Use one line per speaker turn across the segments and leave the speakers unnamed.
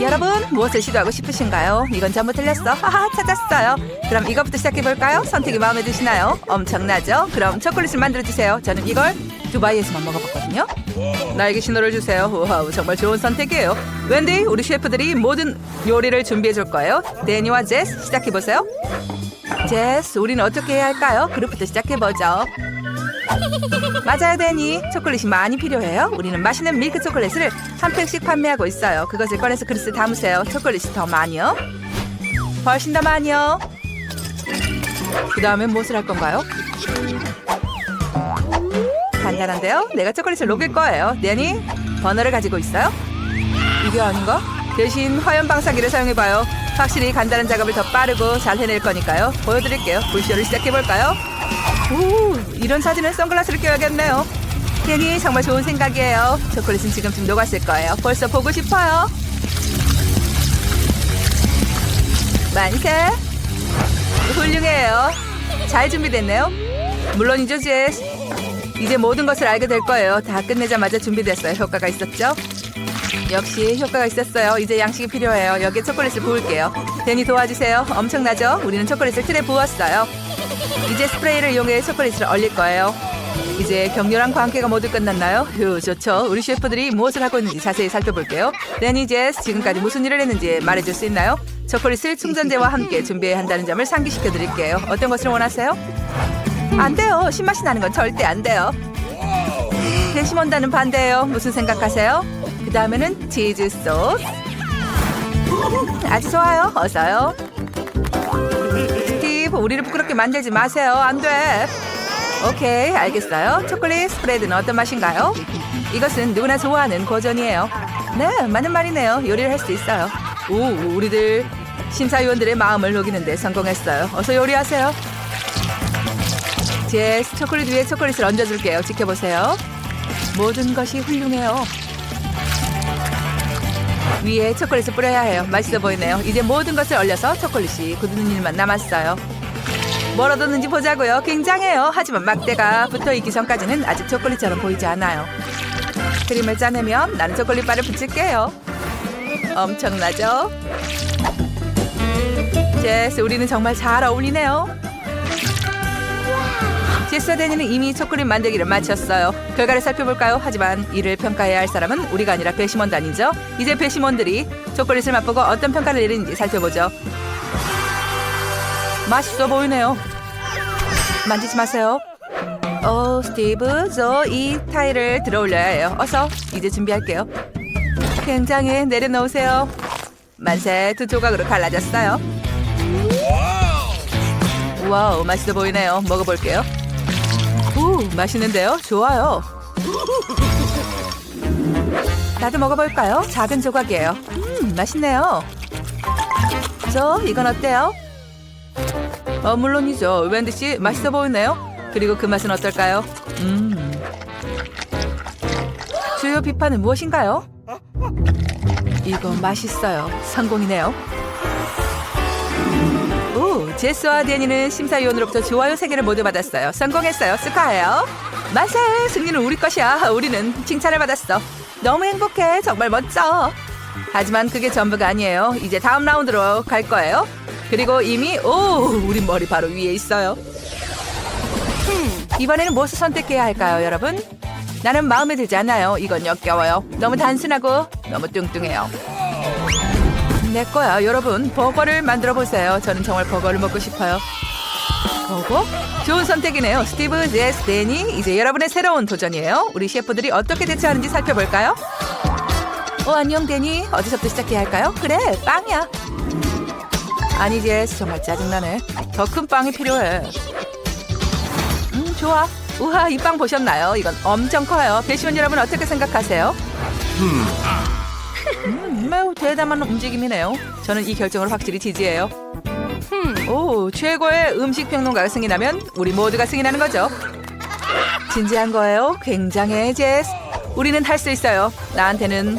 여러분 무엇을 시도하고 싶으신가요? 이건 전부 틀렸어. 하하 찾았어요. 그럼 이것부터 시작해 볼까요? 선택이 마음에 드시나요? 엄청나죠? 그럼 초콜릿을 만들어 주세요. 저는 이걸 두바이에서만 먹어봤거든요. 나에게 신호를 주세요. 와우 정말 좋은 선택이에요. 웬디 우리 셰프들이 모든 요리를 준비해 줄 거예요. 데니와 제스 시작해 보세요. 제스 우리는 어떻게 해야 할까요? 그룹부터 시작해 보죠. 맞아요, 데니. 초콜릿이 많이 필요해요. 우리는 맛있는 밀크 초콜릿을 한 팩씩 판매하고 있어요. 그것을 꺼내서 그릇에 담으세요. 초콜릿이 더 많이요. 훨씬 더 많이요. 그 다음에 무엇을 할 건가요? 간단한데요. 내가 초콜릿을 녹일 거예요. 데니, 버너를 가지고 있어요? 이게 아닌가? 대신 화염 방사기를 사용해봐요. 확실히 간단한 작업을 더 빠르고 잘 해낼 거니까요. 보여드릴게요. 불쇼를 시작해볼까요? 오, 이런 사진은 선글라스를 껴야겠네요. 괜히 정말 좋은 생각이에요. 초콜릿은 지금쯤 녹았을 거예요. 벌써 보고 싶어요. 만세. 훌륭해요. 잘 준비됐네요. 물론이죠, 제스. 이제 모든 것을 알게 될 거예요. 다 끝내자마자 준비됐어요. 효과가 있었죠? 역시 효과가 있었어요. 이제 양식이 필요해요. 여기에 초콜릿을 부을게요. 데니 도와주세요. 엄청나죠? 우리는 초콜릿을 틀에 부었어요. 이제 스프레이를 이용해 초콜릿을 얼릴 거예요. 이제 격렬한 관계가 모두 끝났나요? 휴, 좋죠. 우리 셰프들이 무엇을 하고 있는지 자세히 살펴볼게요. 데니 제스, 지금까지 무슨 일을 했는지 말해줄 수 있나요? 초콜릿을 충전재와 함께 준비해야 한다는 점을 상기시켜 드릴게요. 어떤 것을 원하세요? 안 돼요. 신맛이 나는 건 절대 안 돼요. 대시몬다는 반대예요. 무슨 생각하세요? 그 다음에는 치즈 소스. 아주 좋아요. 어서요. 스티브, 우리를 부끄럽게 만들지 마세요. 안 돼. 오케이, 알겠어요. 초콜릿 스프레드는 어떤 맛인가요? 이것은 누구나 좋아하는 고전이에요. 네, 맞는 말이네요. 요리를 할 수 있어요. 오, 우리들 심사위원들의 마음을 녹이는데 성공했어요. 어서 요리하세요. 제스, 초콜릿 위에 초콜릿을 얹어줄게요. 지켜보세요. 모든 것이 훌륭해요. 위에 초콜릿을 뿌려야 해요. 맛있어 보이네요. 이제 모든 것을 얼려서 초콜릿이 굳는 일만 남았어요. 뭘 얻었는지 보자고요. 굉장해요. 하지만 막대가 붙어 있기 전까지는 아직 초콜릿처럼 보이지 않아요. 크림을 짜내면 나는 초콜릿 바를 붙일게요. 엄청나죠? 제스, 우리는 정말 잘 어울리네요. 제스와 데니는 이미 초콜릿 만들기를 마쳤어요. 결과를 살펴볼까요? 하지만 이를 평가해야 할 사람은 우리가 아니라 배심원단이죠. 이제 배심원들이 초콜릿을 맛보고 어떤 평가를 내리는지 살펴보죠. 맛있어 보이네요. 만지지 마세요. 어, 스티브, 저 이 타일을 들어 올려야 해요. 어서, 이제 준비할게요. 굉장히 내려놓으세요. 만세 두 조각으로 갈라졌어요. 와우, 맛있어 보이네요. 먹어볼게요. 오, 맛있는데요? 좋아요. 나도 먹어볼까요? 작은 조각이에요. 음, 맛있네요. 저, 이건 어때요? 어, 물론이죠. 웬디 씨, 맛있어 보이네요. 그리고 그 맛은 어떨까요? 음. 주요 비판은 무엇인가요? 이거 맛있어요. 성공이네요. 오, 제스와 데니는 심사위원으로부터 좋아요 세 개를 모두 받았어요. 성공했어요. 축하해요. 맞아, 승리는 우리 것이야. 우리는 칭찬을 받았어. 너무 행복해. 정말 멋져. 하지만 그게 전부가 아니에요. 이제 다음 라운드로 갈 거예요. 그리고 이미 오, 우리 머리 바로 위에 있어요. 이번에는 무엇을 선택해야 할까요, 여러분? 나는 마음에 들지 않아요. 이건 역겨워요. 너무 단순하고 너무 뚱뚱해요. 내 거야, 여러분. 버거를 만들어 보세요. 저는 정말 버거를 먹고 싶어요. 버거? 좋은 선택이네요. 스티브, 제스, 데니. 이제 여러분의 새로운 도전이에요. 우리 셰프들이 어떻게 대처하는지 살펴볼까요? 어, 안녕, 데니. 어디서부터 시작해야 할까요? 그래, 빵이야. 아니, 제스. 정말 짜증나네. 더 큰 빵이 필요해. 음, 좋아. 우와, 이 빵 보셨나요? 이건 엄청 커요. 배시원 여러분 어떻게 생각하세요? 음, 매우 대담한 움직임이네요. 저는 이 결정을 확실히 지지해요. 오, 최고의 음식 평론가가 승인하면 우리 모두가 승인하는 거죠. 진지한 거예요. 굉장해, 제스. 우리는 할 수 있어요. 나한테는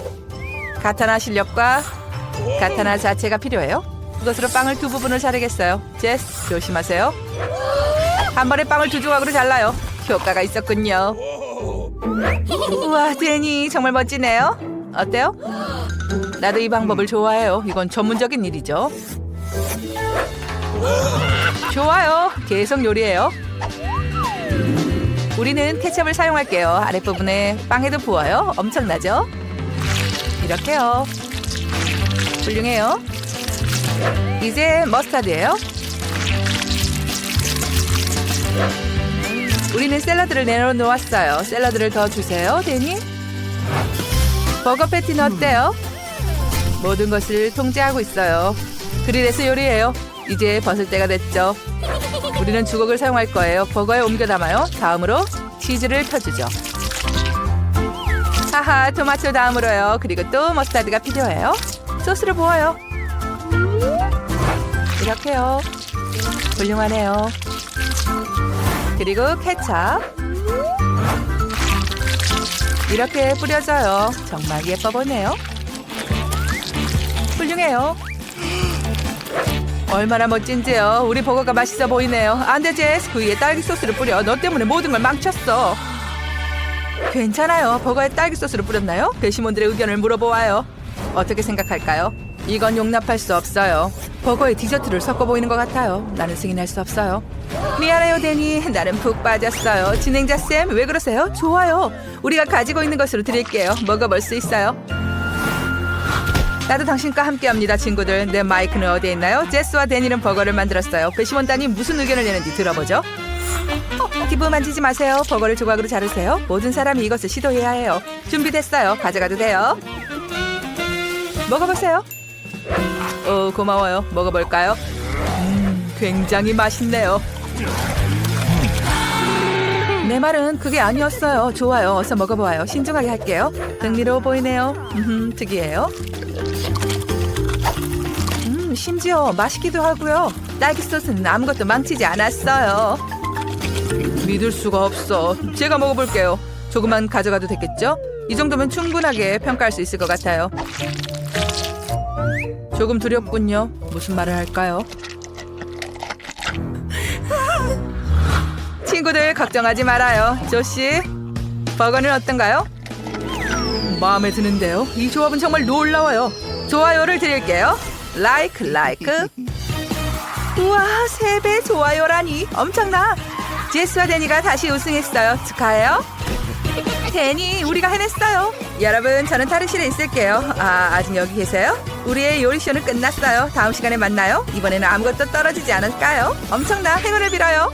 가타나 실력과 가타나 자체가 필요해요. 그것으로 빵을 두 부분을 자르겠어요. 제스, 조심하세요. 한 번에 빵을 두 조각으로 잘라요. 효과가 있었군요. 우와, 데니 정말 멋지네요. 어때요? 나도 이 방법을 좋아해요. 이건 전문적인 일이죠. 좋아요. 계속 요리해요. 우리는 케첩을 사용할게요. 아랫부분에 빵에도 부어요. 엄청나죠? 이렇게요. 훌륭해요. 이제 머스타드예요. 우리는 샐러드를 내려놓았어요. 샐러드를 더 주세요, 데니. 버거 패티는 어때요? 모든 것을 통제하고 있어요. 그릴에서 요리해요. 이제 벗을 때가 됐죠. 우리는 주걱을 사용할 거예요. 버거에 옮겨 담아요. 다음으로 치즈를 펴주죠. 하하, 토마토 다음으로요. 그리고 또 머스타드가 필요해요. 소스를 부어요. 이렇게요. 훌륭하네요. 그리고 케찹. 이렇게 뿌려져요. 정말 예뻐 보네요. 훌륭해요. 얼마나 멋진지요. 우리 버거가 맛있어 보이네요. 안돼 제스 그 위에 딸기 소스를 뿌려. 너 때문에 모든 걸 망쳤어. 괜찮아요. 버거에 딸기 소스를 뿌렸나요? 배심원들의 의견을 물어보아요. 어떻게 생각할까요? 이건 용납할 수 없어요. 버거에 디저트를 섞어 보이는 것 같아요. 나는 승인할 수 없어요. 미안해요, 데니. 나는 푹 빠졌어요. 진행자 쌤, 왜 그러세요? 좋아요. 우리가 가지고 있는 것으로 드릴게요. 먹어볼 수 있어요. 나도 당신과 함께합니다, 친구들. 내 마이크는 어디에 있나요? 제스와 데니는 버거를 만들었어요. 배심원단이 무슨 의견을 내는지 들어보죠. 어, 기부 만지지 마세요. 버거를 조각으로 자르세요. 모든 사람이 이것을 시도해야 해요. 준비됐어요. 가져가도 돼요. 먹어보세요. 오, 고마워요. 먹어볼까요? 음, 굉장히 맛있네요. 내 말은 그게 아니었어요. 좋아요. 어서 먹어봐요. 신중하게 할게요. 흥미로워 보이네요. 음, 특이해요. 음, 심지어 맛있기도 하고요. 딸기 소스는 아무것도 망치지 않았어요. 믿을 수가 없어. 제가 먹어볼게요. 조금만 가져가도 되겠죠? 이 정도면 충분하게 평가할 수 있을 것 같아요. 조금 두렵군요. 무슨 말을 할까요? 친구들 걱정하지 말아요. 조씨, 버거는 어떤가요? 마음에 드는데요. 이 조합은 정말 놀라워요. 좋아요를 드릴게요. 라이크 라이크. 우와, 세 배 좋아요라니 엄청나. 제스와 데니가 다시 우승했어요. 축하해요. 데니, 우리가 해냈어요. 여러분, 저는 탈의실에 있을게요. 아, 아직 여기 계세요? 우리의 요리쇼는 끝났어요. 다음 시간에 만나요. 이번에는 아무것도 떨어지지 않을까요? 엄청나 행운을 빌어요.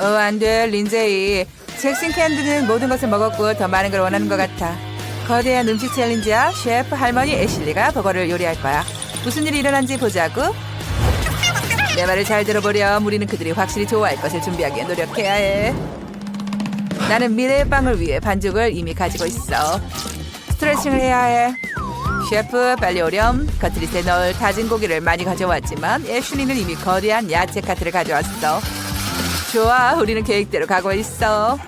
어, 안 돼, 린제이. 잭슨 캔드는 모든 것을 먹었고 더 많은 걸 원하는 것 같아. 거대한 음식 챌린지야 셰프 할머니 애슐리가 버거를 요리할 거야. 무슨 일이 일어난지 보자고. 내 말을 잘 들어보렴. 우리는 그들이 확실히 좋아할 것을 준비하기에 노력해야 해. 나는 미래의 빵을 위해 반죽을 이미 가지고 있어. 스트레칭을 해야 해. 셰프 빨리 오렴. 커트릿에 넣을 다진 고기를 많이 가져왔지만 애슐리는 이미 거대한 야채 카트를 가져왔어. 좋아, 우리는 계획대로 가고 있어.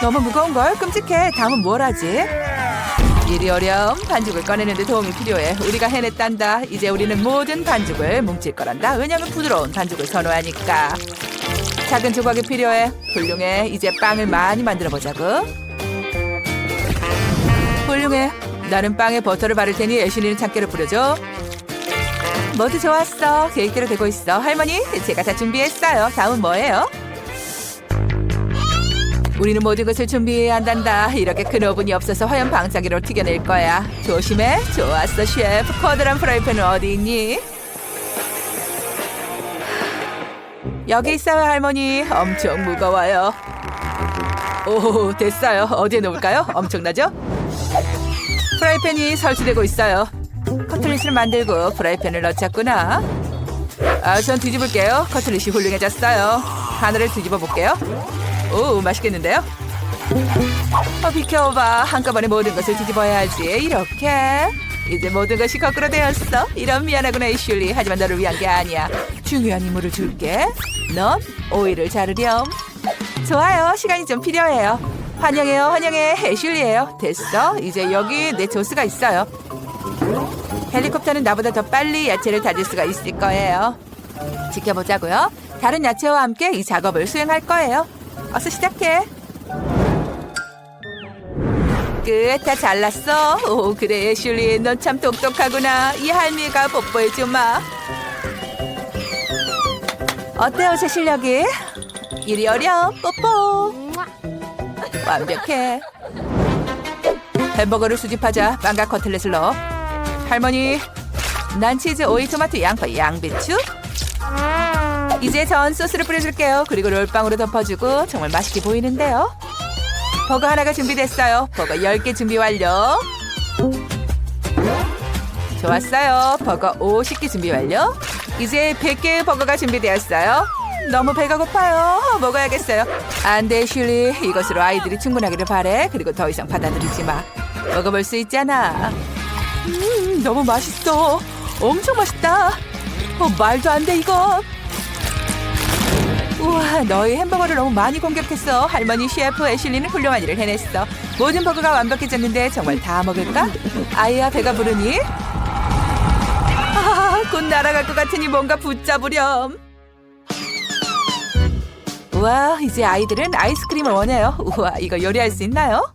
너무 무거운 걸 끔찍해. 다음은 뭘 하지? 이리 오렴. 반죽을 꺼내는데 도움이 필요해. 우리가 해냈단다. 이제 우리는 모든 반죽을 뭉칠 거란다. 왜냐면 부드러운 반죽을 선호하니까. 작은 조각이 필요해. 훌륭해. 이제 빵을 많이 만들어 보자고. 훌륭해. 나는 빵에 버터를 바를 테니 애슐리는 참깨를 뿌려줘. 모두 좋았어. 계획대로 되고 있어. 할머니, 제가 다 준비했어요. 다음은 뭐예요? 우리는 모든 것을 준비해야 한단다. 이렇게 큰 오븐이 없어서 화염 방사기로 튀겨낼 거야. 조심해. 좋았어, 셰프. 커다란 프라이팬은 어디 있니? 여기 있어요, 할머니. 엄청 무거워요. 오, 됐어요. 어디에 놓을까요? 엄청나죠? 프라이팬이 설치되고 있어요. 커틀릿을 만들고 프라이팬을 넣자꾸나. 아, 전 뒤집을게요. 커틀릿이 훌륭해졌어요. 하늘을 뒤집어 볼게요. 오, 맛있겠는데요? 어, 비켜봐. 한꺼번에 모든 것을 뒤집어야 하지. 이렇게. 이제 모든 것이 거꾸로 되었어. 이런 미안하구나, 이슐리. 하지만 너를 위한 게 아니야. 중요한 임무를 줄게. 넌 오이를 자르렴. 좋아요. 시간이 좀 필요해요. 환영해요, 환영해. 애슐리예요. 됐어. 이제 여기 내 조스가 있어요. 헬리콥터는 나보다 더 빨리 야채를 다질 수가 있을 거예요. 지켜보자고요. 다른 야채와 함께 이 작업을 수행할 거예요. 어서 시작해. 끝 다 잘랐어. 오 그래 슐리 넌 참 똑똑하구나. 이 할미가 뽀뽀해주마. 어때요 제 실력이? 이리 어려 뽀뽀. 완벽해. 햄버거를 수집하자 빵과 커틀렛을 넣어. 할머니 난 치즈, 오이, 토마토, 양파, 양배추. 이제 전 소스를 뿌려줄게요. 그리고 롤빵으로 덮어주고 정말 맛있게 보이는데요. 버거 하나가 준비됐어요. 버거 10개 준비 완료. 좋았어요. 버거 50개 준비 완료. 이제 100개의 버거가 준비되었어요. 너무 배가 고파요. 먹어야겠어요. 안 돼, 슐리. 이것으로 아이들이 충분하기를 바래. 그리고 더 이상 받아들이지 마. 먹어볼 수 있잖아. 음, 너무 맛있어. 엄청 맛있다. 어, 말도 안 돼, 이거. 우와, 너희 햄버거를 너무 많이 공격했어. 할머니 셰프 애슐리는 훌륭한 일을 해냈어. 모든 버거가 완벽해졌는데 정말 다 먹을까? 아이야, 배가 부르니? 아, 곧 날아갈 것 같으니 뭔가 붙잡으렴. 우와, 이제 아이들은 아이스크림을 원해요. 우와, 이거 요리할 수 있나요?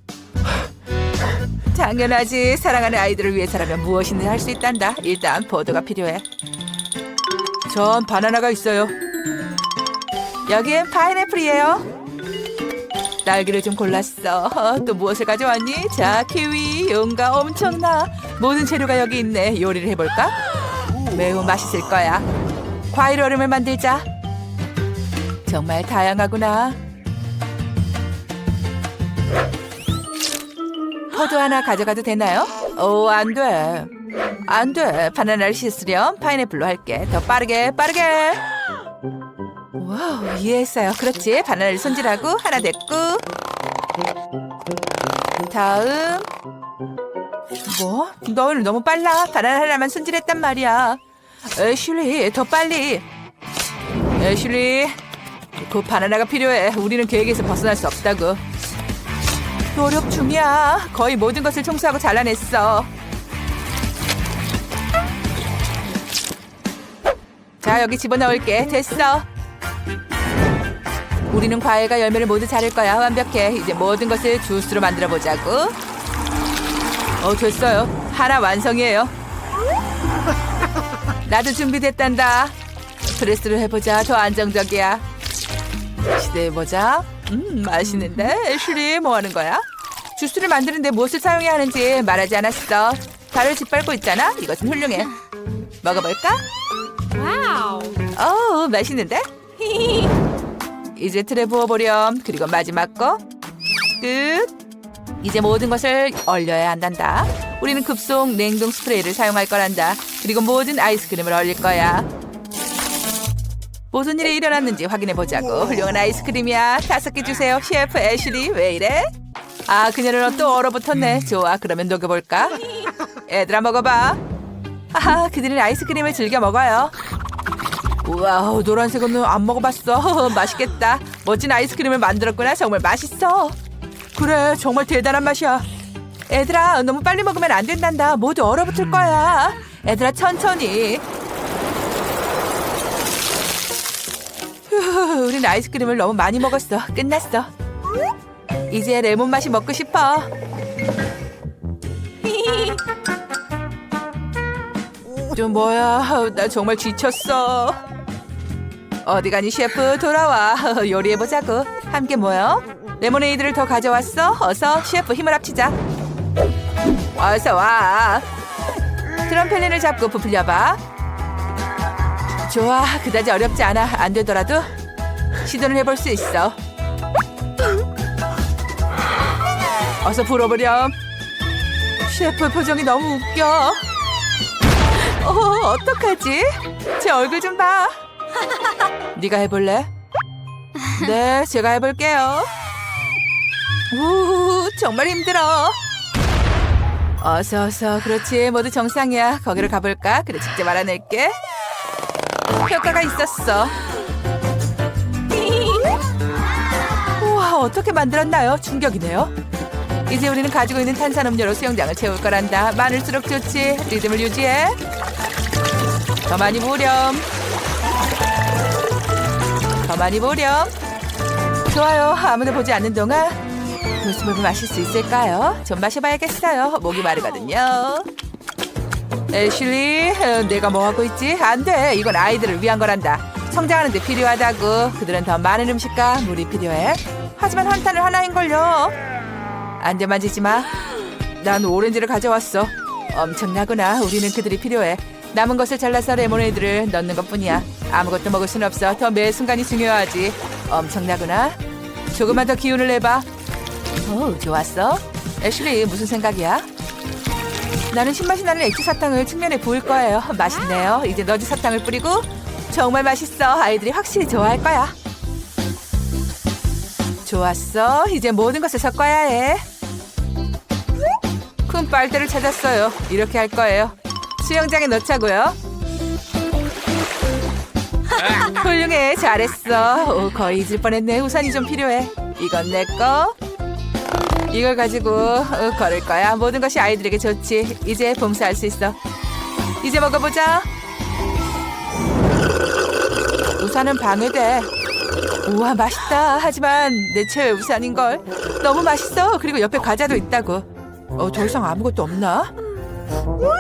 당연하지. 사랑하는 아이들을 위해서라면 무엇이든 할 수 있단다. 일단 보도가 필요해. 전 바나나가 있어요. 여기엔 파인애플이에요. 딸기를 좀 골랐어. 어, 또 무엇을 가져왔니? 자, 키위, 용가 엄청나. 모든 재료가 여기 있네. 요리를 해볼까? 매우 맛있을 거야. 과일 얼음을 만들자. 정말 다양하구나. 포도 하나 가져가도 되나요? 오, 안 돼. 안 돼. 바나나를 씻으렴. 파인애플로 할게. 더 빠르게, 빠르게. 와우, 이해했어요. 그렇지. 바나나를 손질하고 하나 됐고. 다음. 뭐? 너희는 너무 빨라. 바나나 하나만 손질했단 말이야. 애슐리, 더 빨리. 애슐리, 그 바나나가 필요해. 우리는 계획에서 벗어날 수 없다고. 노력 중이야. 거의 모든 것을 청소하고 잘라냈어. 자, 여기 집어넣을게. 됐어. 우리는 과일과 열매를 모두 자를 거야. 완벽해. 이제 모든 것을 주스로 만들어 보자고. 어, 됐어요. 하나 완성이에요. 나도 준비됐단다. 프레스를 해보자. 더 안정적이야. 기대해보자. 음, 맛있는데? 애슐리, 뭐 하는 거야? 주스를 만드는데 무엇을 사용해야 하는지 말하지 않았어. 발을 짓밟고 있잖아? 이것은 훌륭해. 먹어볼까?
와우.
어우, 맛있는데? 이제 틀에 부어보렴. 그리고 마지막 거. 끝. 이제 모든 것을 얼려야 한단다. 우리는 급속 냉동 스프레이를 사용할 거란다. 그리고 모든 아이스크림을 얼릴 거야. 무슨 일이 일어났는지 확인해 보자고. 훌륭한 아이스크림이야. 다섯 개 주세요. 셰프 애슐리 왜 이래? 아 그녀는 또 얼어붙었네. 좋아 그러면 녹여볼까? 애들아 먹어봐. 아하 그들은 아이스크림을 즐겨 먹어요. 우와 노란색 은 안 먹어봤어. 맛있겠다. 멋진 아이스크림을 만들었구나. 정말 맛있어. 그래 정말 대단한 맛이야. 애들아 너무 빨리 먹으면 안 된단다. 모두 얼어붙을 거야. 애들아 천천히. 휴, 우린 아이스크림을 너무 많이 먹었어. 끝났어. 이제 레몬 맛이 먹고 싶어. 좀 뭐야? 나 정말 지쳤어. 어디 가니 셰프 돌아와 요리해 보자고. 함께 모여. 레모네이드를 더 가져왔어. 어서 셰프 힘을 합치자. 어서 와. 트럼펠린을 잡고 부풀려봐. 좋아, 그다지 어렵지 않아. 안 되더라도 시도를 해볼 수 있어. 어서 불어보렴. 셰프 표정이 너무 웃겨. 어, 어떡하지? 제 얼굴 좀 봐. 네가 해볼래? 네, 제가 해볼게요. 우, 정말 힘들어. 어서 어서. 그렇지. 모두 정상이야. 거기로 가볼까? 그래 직접 알아낼게. 효과가 있었어. 우와 어떻게 만들었나요? 충격이네요. 이제 우리는 가지고 있는 탄산음료로 수영장을 채울 거란다. 많을수록 좋지. 리듬을 유지해. 더 많이 보렴 더 많이 보렴 좋아요 아무도 보지 않는 동안 보스밥을 마실 수 있을까요? 좀 마셔봐야겠어요. 목이 마르거든요. 애슐리, 어, 내가 뭐 하고 있지? 안 돼. 이건 아이들을 위한 거란다. 성장하는 데 필요하다고. 그들은 더 많은 음식과 물이 필요해. 하지만 한탄을 하나인걸요. 안 돼 만지지 마. 난 오렌지를 가져왔어. 엄청나구나. 우리는 그들이 필요해. 남은 것을 잘라서 레모네이드를 넣는 것뿐이야. 아무것도 먹을 순 없어. 더 매 순간이 중요하지. 엄청나구나. 조금만 더 기운을 내봐. 오, 좋았어. 애슐리, 무슨 생각이야? 나는 신맛이 나는 액기 사탕을 측면에 부을 거예요. 맛있네요. 이제 너지 사탕을 뿌리고 정말 맛있어. 아이들이 확실히 좋아할 거야. 좋았어. 이제 모든 것을 섞어야 해. 큰 빨대를 찾았어요. 이렇게 할 거예요. 수영장에 넣자고요. 훌륭해. 잘했어. 오, 거의 잊을 뻔했네. 우산이 좀 필요해. 이건 내 거. 이걸 가지고 어, 걸을 거야. 모든 것이 아이들에게 좋지. 이제 봉사할 수 있어. 이제 먹어보자. 우산은 방해돼. 우와 맛있다. 하지만 내 최애 우산인 걸. 너무 맛있어. 그리고 옆에 과자도 있다고. 어, 더 이상 아무것도 없나?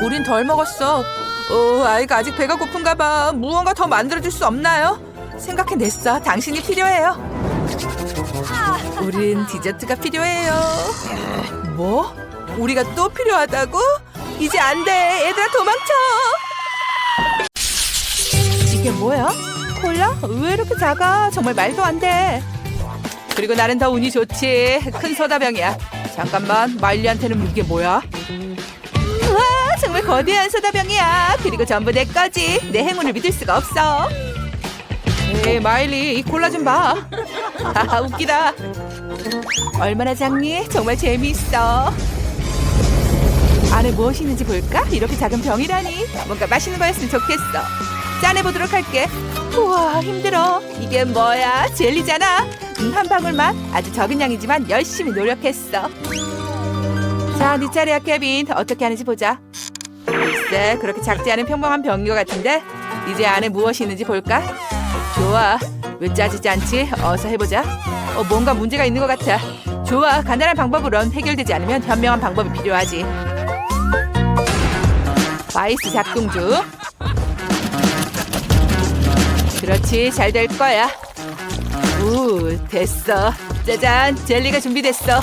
우린 덜 먹었어. 어, 아이가 아직 배가 고픈가 봐. 무언가 더 만들어줄 수 없나요? 생각해냈어. 당신이 필요해요. 우린 디저트가 필요해요. 뭐? 우리가 또 필요하다고? 이제 안 돼. 얘들아 도망쳐. 이게 뭐야? 콜라? 왜 이렇게 작아? 정말 말도 안 돼. 그리고 나는 더 운이 좋지. 큰 소다병이야. 잠깐만, 마일리한테는 이게 뭐야? 정말 거대한 소다병이야. 그리고 전부 내 거지. 내 행운을 믿을 수가 없어. 에이, 마일리, 이 콜라 좀 봐. 하하, 웃기다. 얼마나 작니? 정말 재미있어. 안에 무엇이 있는지 볼까? 이렇게 작은 병이라니. 뭔가 맛있는 거였으면 좋겠어. 짠해보도록 할게. 우와, 힘들어. 이게 뭐야? 젤리잖아. 음, 한 방울만. 아주 적은 양이지만 열심히 노력했어. 자, 네 차례야, 케빈. 어떻게 하는지 보자. 글쎄, 그렇게 작지 않은 평범한 것 같은데 이제 안에 무엇이 있는지 볼까? 좋아. 왜 짜지지 않지? 어서 해보자. 어, 뭔가 문제가 있는 것 같아. 좋아. 간단한 방법으론 해결되지 않으면 현명한 방법이 필요하지. 바이스 작동주. 그렇지. 잘 될 거야. 우, 됐어. 짜잔. 젤리가 준비됐어.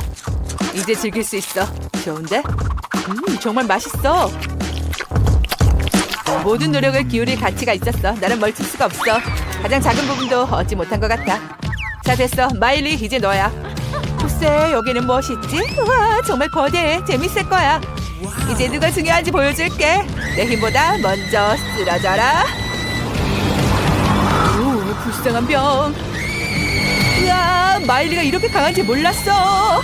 이제 즐길 수 있어. 좋은데? 음, 정말 맛있어. 모든 노력을 기울일 가치가 있었어. 나는 멈출 수가 없어. 가장 작은 부분도 얻지 못한 것 같아. 자, 됐어. 마일리, 이제 너야. 글쎄, 여기는 무엇이 있지? 우와, 정말 거대해. 재밌을 거야. 이제 누가 중요한지 보여줄게. 내 힘보다 먼저 쓰러져라. 오, 불쌍한 병. 우와, 마일리가 이렇게 강한지 몰랐어.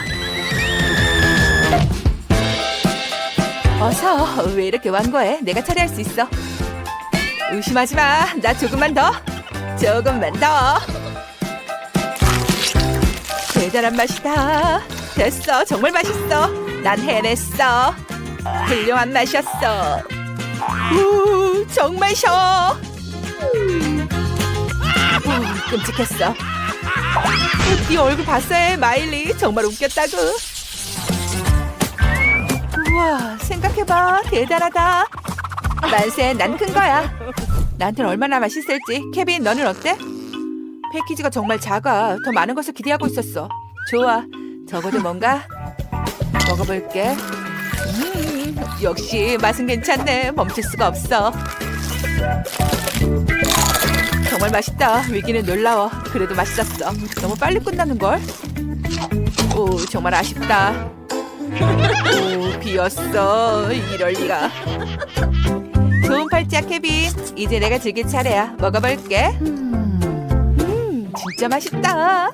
어서, 왜 이렇게 완고해? 내가 처리할 수 있어. 의심하지 마. 나 조금만 더. 조금만 더. 대단한 맛이다. 됐어. 정말 맛있어. 난 해냈어. 훌륭한 맛이었어. 우, 정말 셔. 우, 끔찍했어. 네 얼굴 봤어야 해, 마일리. 정말 웃겼다고. 우와, 생각해봐. 대단하다. 만세, 난 큰 거야. 나한테는 얼마나 맛있을지. 케빈, 너는 어때? 패키지가 정말 작아. 더 많은 것을 기대하고 있었어. 좋아. 적어도 뭔가 먹어볼게. 음, 역시 맛은 괜찮네. 멈출 수가 없어. 정말 맛있다. 위기는 놀라워. 그래도 맛있었어. 너무 빨리 끝나는 걸. 오, 정말 아쉽다. 오, 비었어. 이럴 리가. 좋은 팔찌야, 케빈. 이제 내가 즐길 차례야. 먹어볼게. 음, 진짜 맛있다.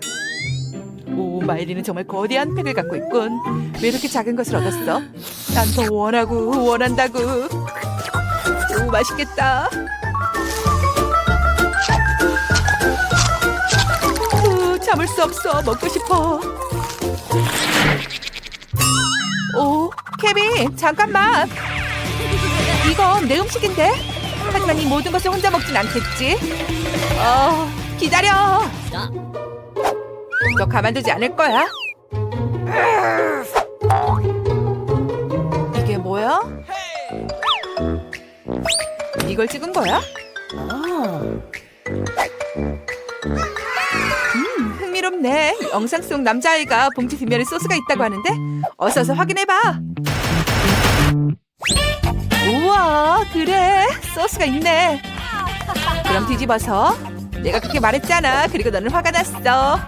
오, 마일리는 정말 거대한 팩을 갖고 있군. 왜 이렇게 작은 것을 얻었어? 난 더 원하고 원한다고. 오, 맛있겠다. 우, 참을 수 없어. 먹고 싶어. 오, 케빈, 잠깐만. 이건 내 음식인데? 하지만 이 모든 것을 혼자 먹진 않겠지? 어, 기다려. 너 가만두지 않을 거야. 이게 뭐야? 이걸 찍은 거야? 음, 흥미롭네. 영상 속 남자아이가 봉지 뒷면에 소스가 있다고 하는데 어서 어서 확인해봐. 우와, 그래. 소스가 있네. 그럼 뒤집어서. 내가 그렇게 말했잖아. 그리고 너는 화가 났어.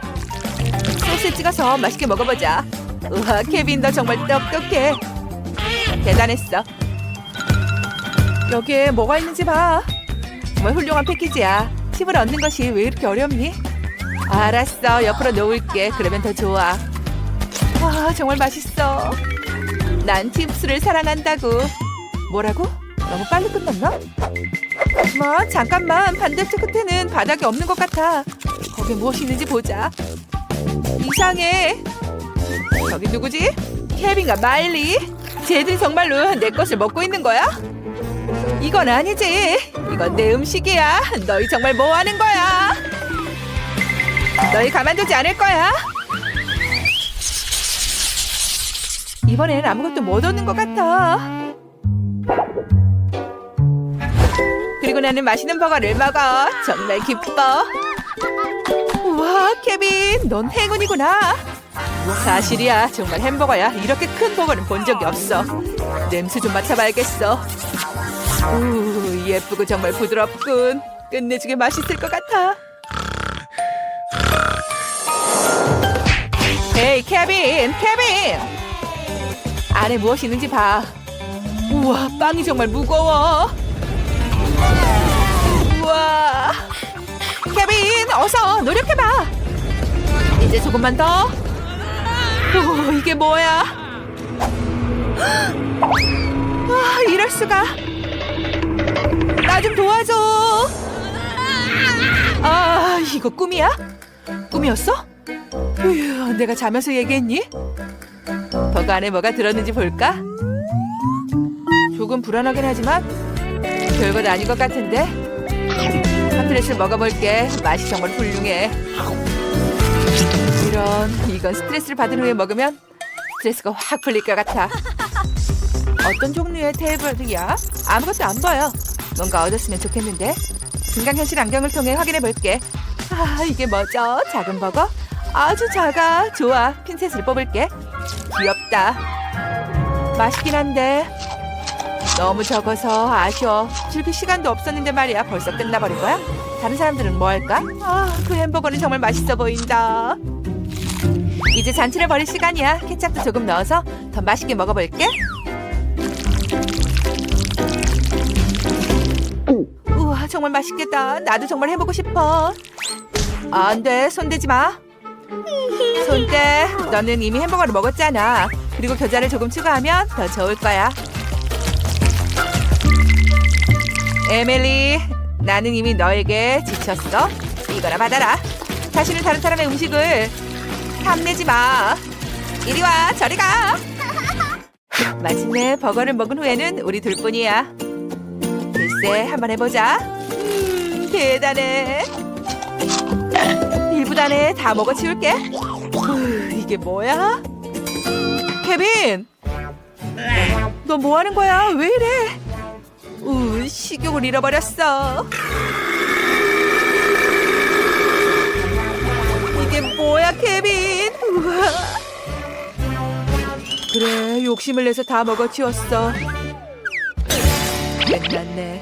소스에 찍어서 맛있게 먹어보자. 우와, 케빈 너 정말 똑똑해. 대단했어. 여기에 뭐가 있는지 봐. 정말 훌륭한 패키지야. 팁을 얻는 것이 왜 이렇게 어렵니? 알았어. 옆으로 놓을게. 그러면 더 좋아. 아, 정말 맛있어. 난 팁스를 사랑한다고. 뭐라고? 너무 빨리 끝났나? 뭐, 잠깐만. 반대쪽 끝에는 바닥이 없는 것 같아. 거기에 무엇이 있는지 보자. 이상해. 저기 누구지? 케빈과 마일리? 쟤들 정말로 내 것을 먹고 있는 거야? 이건 아니지. 이건 내 음식이야. 너희 정말 뭐 하는 거야? 너희 가만두지 않을 거야. 이번엔 아무것도 못 얻는 것 같아. 그리고 나는 맛있는 버거를 먹어. 정말 기뻐. 우와, 케빈, 넌 행운이구나. 사실이야, 정말 햄버거야. 이렇게 큰 버거는 본 적이 없어. 냄새 좀 맡아봐야겠어. 우, 예쁘고 정말 부드럽군. 끝내주게 맛있을 것 같아. 헤이, 케빈, 케빈! 안에 무엇이 있는지 봐. 우와, 빵이 정말 무거워. 우와. 케빈, 어서 노력해봐. 이제 조금만 더. 오, 이게 뭐야? 아, 이럴 수가. 나 좀 도와줘. 아, 이거 꿈이야? 꿈이었어? 휴, 내가 자면서 얘기했니? 버거 안에 뭐가 들었는지 볼까? 조금 불안하긴 하지만 별것 아닌 것 같은데. 핫트렛을 먹어볼게. 맛이 정말 훌륭해. 이런, 이건 스트레스를 받은 후에 먹으면 스트레스가 확 풀릴 것 같아. 어떤 종류의 테이블이야? 아무것도 안 보여. 뭔가 얻었으면 좋겠는데. 증강현실 안경을 통해 확인해 볼게. 아, 이게 뭐죠? 작은 버거? 아주 작아. 좋아. 핀셋을 뽑을게. 귀엽다. 맛있긴 한데 너무 적어서 아쉬워. 즐길 시간도 없었는데 말이야. 벌써 끝나버린 거야? 다른 사람들은 뭐 할까? 아, 그 햄버거는 정말 맛있어 보인다. 이제 잔치를 벌일 시간이야. 케찹도 조금 넣어서 더 맛있게 먹어볼게. 우와, 정말 맛있겠다. 나도 정말 해보고 싶어. 안 돼, 손대지 마. 손대. 너는 이미 햄버거를 먹었잖아. 그리고 겨자를 조금 추가하면 더 좋을 거야. 에밀리, 나는 이미 너에게 지쳤어. 이거나 받아라. 다시는 다른 사람의 음식을 탐내지 마. 이리 와, 저리 가. 마침내 버거를 먹은 후에는 우리 둘뿐이야. 글쎄, 한번 해보자. 음, 대단해. 1분 안에 다 먹어 치울게. 후, 이게 뭐야? 케빈! 너 뭐 하는 거야? 왜 이래? 우, 식욕을 잃어버렸어. 이게 뭐야, 케빈? 우와. 그래, 욕심을 내서 다 먹어 치웠어. 끝났네.